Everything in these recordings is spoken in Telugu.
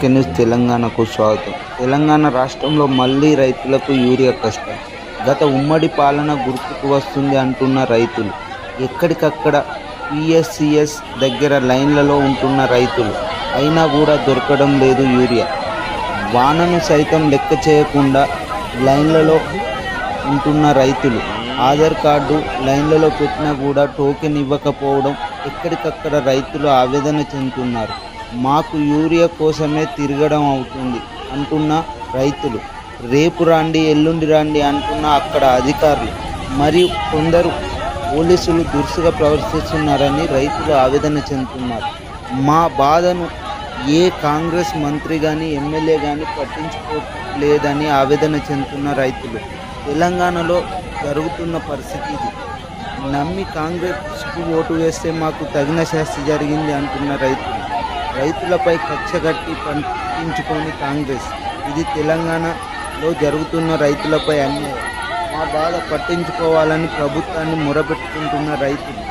ఆర్కే న్యూస్ తెలంగాణకు స్వాగతం. తెలంగాణ రాష్ట్రంలో మళ్ళీ రైతులకు యూరియా కష్టం. గత ఉమ్మడి పాలన గుర్తుకు వస్తుంది అంటున్న రైతులు. ఎక్కడికక్కడ పిఎస్సిఎస్ దగ్గర లైన్లలో ఉంటున్న రైతులు. అయినా కూడా దొరకడం లేదు యూరియా. వానను సైతం లెక్క చేయకుండా లైన్లలో ఉంటున్న రైతులు. ఆధార్ కార్డు లైన్లలో పెట్టినా కూడా టోకెన్ ఇవ్వకపోవడం ఎక్కడికక్కడ రైతులు ఆవేదన చెందుతున్నారు. మాకు యూరియా కోసమే తిరగడం అవుతుంది అంటున్న రైతులు. రేపు రాండి ఎల్లుండి రాండి అంటున్న అక్కడ అధికారులు. మరియు కొందరు పోలీసులు దురుసుగా ప్రవర్తిస్తున్నారని రైతులు ఆవేదన చెందుతున్నారు. మా బాధను ఏ కాంగ్రెస్ మంత్రి కానీ ఎమ్మెల్యే కానీ పట్టించుకోలేదని ఆవేదన చెందుతున్న రైతులు. తెలంగాణలో జరుగుతున్న పరిస్థితి ఇది. నమ్మి కాంగ్రెస్కు ఓటు వేస్తే మాకు తగిన శాస్తి జరిగింది అంటున్న రైతులు. రైతులపై కక్షగట్టి పంపించుకొని కాంగ్రెస్ ఇది తెలంగాణలో జరుగుతున్న రైతులపై అన్యాయం. మా బాధ పట్టించుకోవాలని ప్రభుత్వాన్ని మొరపెట్టుకుంటున్న రైతులు.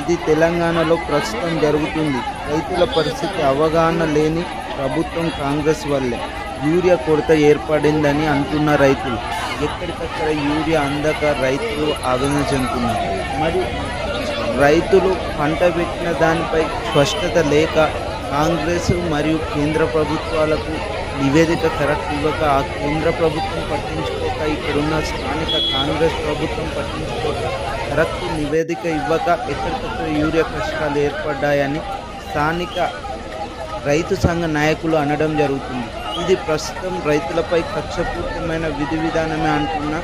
ఇది తెలంగాణలో ప్రస్తుతం జరుగుతుంది. రైతుల పరిస్థితి అవగాహన లేని ప్రభుత్వం కాంగ్రెస్ వల్లే. యూరియా కొరత ఏర్పడిందని అంటున్న రైతులు. ఎక్కడికక్కడ యూరియా అందక రైతులు ఆవేదన చెందుతున్నారు. మరి రైతులు పంట పెట్టిన దానిపై స్పష్టత లేక కాంగ్రెస్ మరియు కేంద్ర ప్రభుత్వాలకు నివేదిక కరెక్ట్ ఇవ్వక ఆ కేంద్ర ప్రభుత్వం పట్టించుకోక ఇక్కడున్న స్థానిక కాంగ్రెస్ ప్రభుత్వం పట్టించుకోక కరెక్ట్ నివేదిక ఇవ్వక ఎక్కడికక్కడ యూరియా కష్టాలు ఏర్పడ్డాయని స్థానిక రైతు సంఘ నాయకులు అనడం జరుగుతుంది. ఇది ప్రస్తుతం రైతులపై కక్షపూర్తమైన విధి విధానమే అంటున్న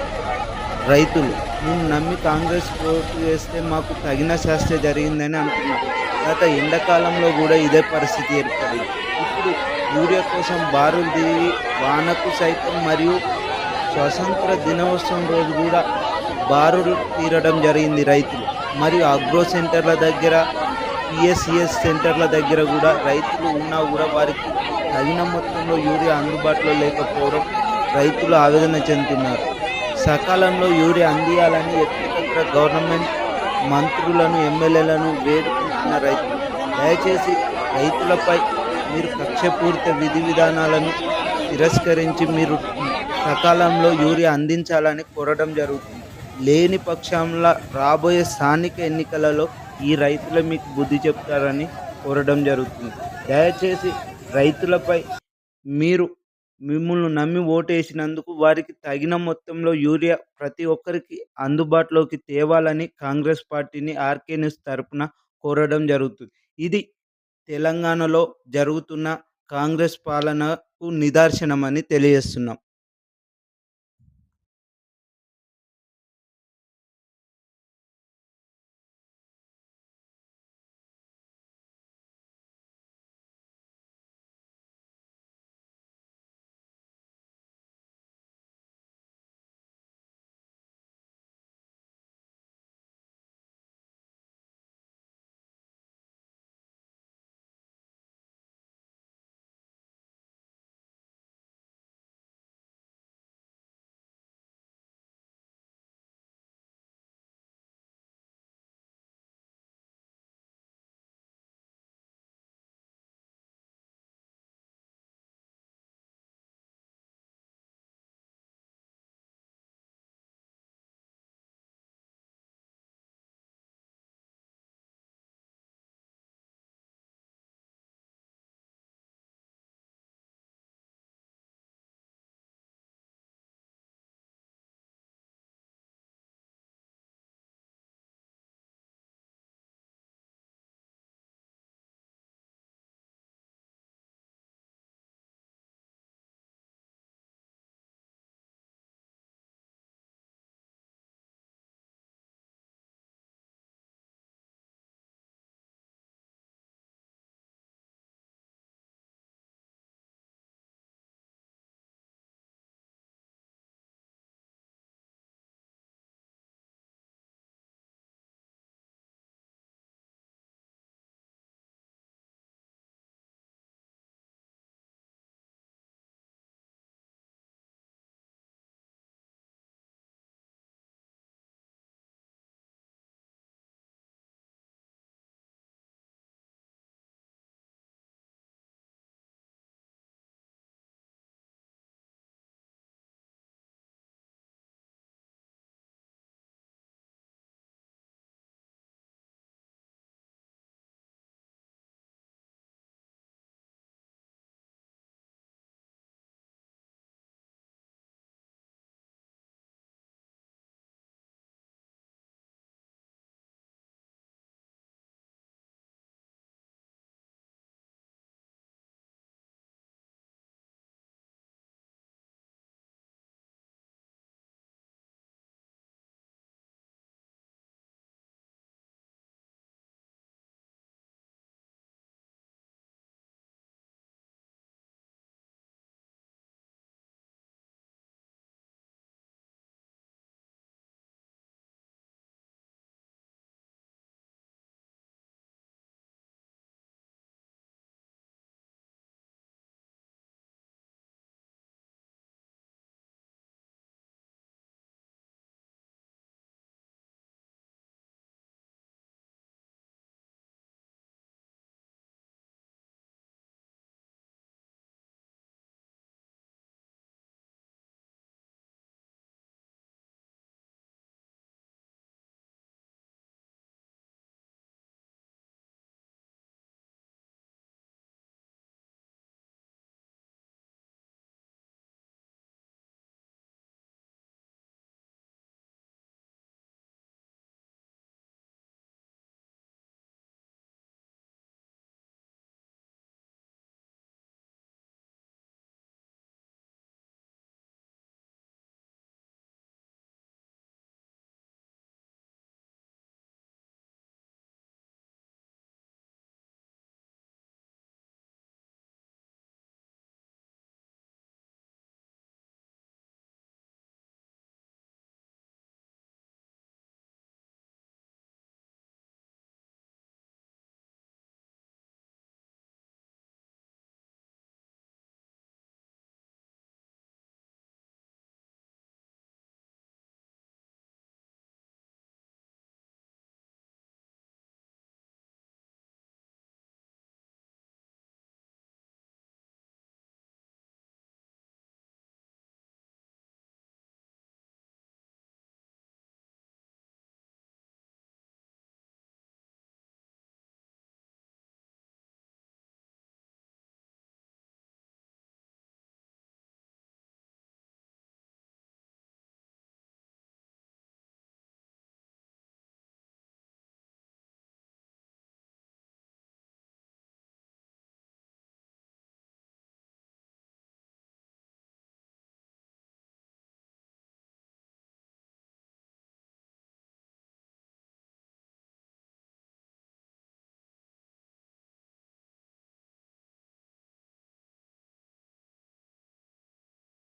రైతులు. మేము నమ్మి కాంగ్రెస్ ఓటు వేస్తే మాకు తగిన శాస్త్ర జరిగిందని అంటున్నారు. గత ఎండాకాలంలో కూడా ఇదే పరిస్థితి ఏర్పడింది. ఇప్పుడు యూరియా కోసం బారులు దిగి వానకు సైతం మరియు స్వతంత్ర దినోత్సవం రోజు కూడా బారులు తీరడం జరిగింది రైతులు. మరియు అగ్రో సెంటర్ల దగ్గర పిఎస్సిఎస్ సెంటర్ల దగ్గర కూడా రైతులు ఉన్నా కూడా వారికి తగిన మొత్తంలో యూరియా అందుబాటులో లేకపోవడం రైతులు ఆవేదన చెందుతున్నారు. సకాలంలో యూరియా అందియాలని ఎక్కడికక్కడ గవర్నమెంట్ మంత్రులను ఎమ్మెల్యేలను చేస్తున్న రైతులు దయచేసి రైతులపై మీరు కక్షపూరిత విధి విధానాలను తిరస్కరించి మీరు సకాలంలో యూరియా అందించాలని కోరడం జరుగుతుంది. లేని పక్షంలో రాబోయే స్థానిక ఎన్నికలలో ఈ రైతులు మీకు బుద్ధి చెప్తారని కోరడం జరుగుతుంది. దయచేసి రైతులపై మీరు మిమ్మల్ని నమ్మి ఓటేసినందుకు వారికి తగిన మొత్తంలో యూరియా ప్రతి ఒక్కరికి అందుబాటులోకి తేవాలని కాంగ్రెస్ పార్టీని ఆర్కే న్యూస్ తరపున కోరడం జరుగుతుంది. ఇది తెలంగాణలో జరుగుతున్న కాంగ్రెస్ పాలనకు నిదర్శనమని తెలియజేస్తున్నాం.